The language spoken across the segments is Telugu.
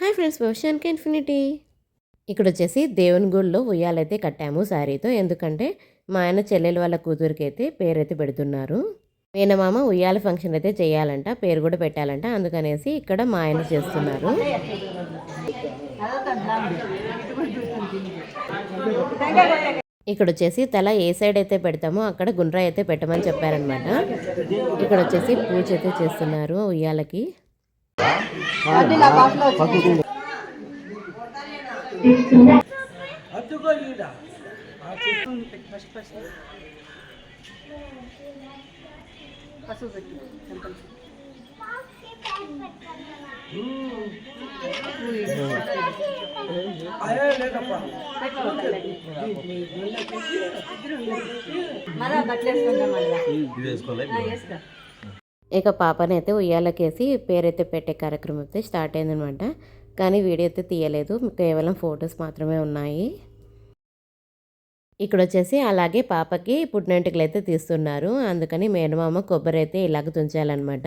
హాయ్ ఫ్రెండ్స్ భవిష్యానికి ఇన్ఫినిటీ ఇక్కడ వచ్చేసి దేవుని గుడిలో ఉయ్యాలైతే కట్టాము శారీతో. ఎందుకంటే మా ఆయన చెల్లెల వాళ్ళ కూతురికి అయితే పేరైతే పెడుతున్నారు. మేనమామ ఉయ్యాల ఫంక్షన్ అయితే చేయాలంట పేరు కూడా పెట్టాలంట. అందుకనేసి ఇక్కడ మా ఆయన చేస్తున్నారు. ఇక్కడ వచ్చేసి తల ఏ సైడ్ అయితే పెడతామో అక్కడ గుండ్రా అయితే పెట్టమని చెప్పారనమాట ఇక్కడ వచ్చేసి పూజ అయితే చేస్తున్నారు ఉయ్యాలకి. మళ్ళా బట్టలు వేసుకుందాం మళ్ళీ వేసుకోవాలి ఇక పాపని అయితే ఉయ్యాలకేసి పేరైతే పెట్టే కార్యక్రమం అయితే స్టార్ట్ అయిందనమాట. కానీ వీడియో అయితే తీయలేదు. కేవలం ఫొటోస్ మాత్రమే ఉన్నాయి. ఇక్కడ వచ్చేసి అలాగే పాపకి పుట్టినంటికలు అయితే తీస్తున్నారు. అందుకని మేనమామ కొబ్బరి అయితే ఇలాగ తుంచాలన్నమాట.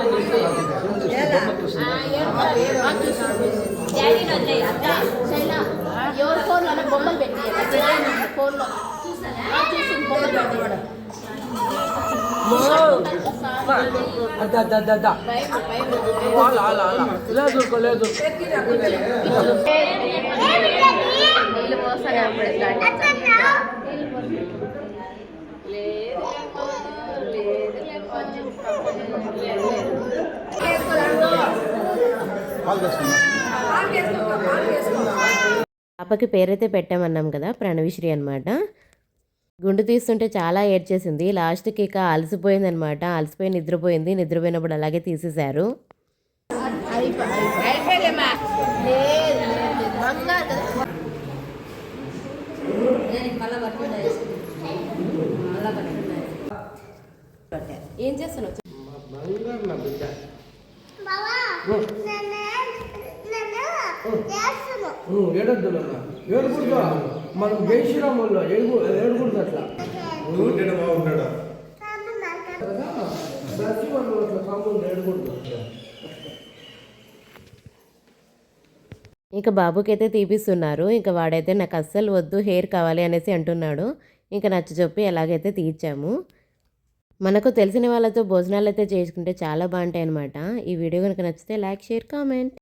ఎవరు ఫోన్లో బొమ్మలు పెట్టి ఫోన్లో చూసి బొమ్మలు పెట్టి నీళ్ళు పోస్తానే అప్పుడు పాపకి పేరైతే పెట్టామన్నాం కదా ప్రణవిశ్రీ అనమాట గుండు తీస్తుంటే చాలా ఏడ్చేసింది. లాస్ట్కి ఇక అలసిపోయిందనమాట అలసిపోయి నిద్రపోయింది. నిద్రపోయినప్పుడు అలాగే తీసేశారు. అయిపోయలేమా లేదు లేదు బంగారు కదా మళ్ళా పట్టుకుంటా మళ్ళా పట్టుకుంటా ఏం చేస్తున్నావు ఏడొద్దులమ్మా ఏడుకూడదు. మనం జై శ్రీరాముల్లో ఏడుగు ఏడుకూడదు అట్లా. దర్శి వాళ్ళు అట్లా సాములు ఏడుకూడదు. ఇంకా బాబుకైతే తీపిస్తున్నారు. ఇంకా వాడైతే నాకు అస్సలు వద్దు హెయిర్ కావాలి అనేసి అంటున్నాడు. ఇంకా నచ్చ చెప్పి ఎలాగైతే తీర్చాము. మనకు తెలిసిన వాళ్ళతో భోజనాలు అయితే చేసుకుంటే చాలా బాగుంటాయి అనమాట ఈ వీడియో కనుక నచ్చితే లైక్ షేర్ కామెంట్.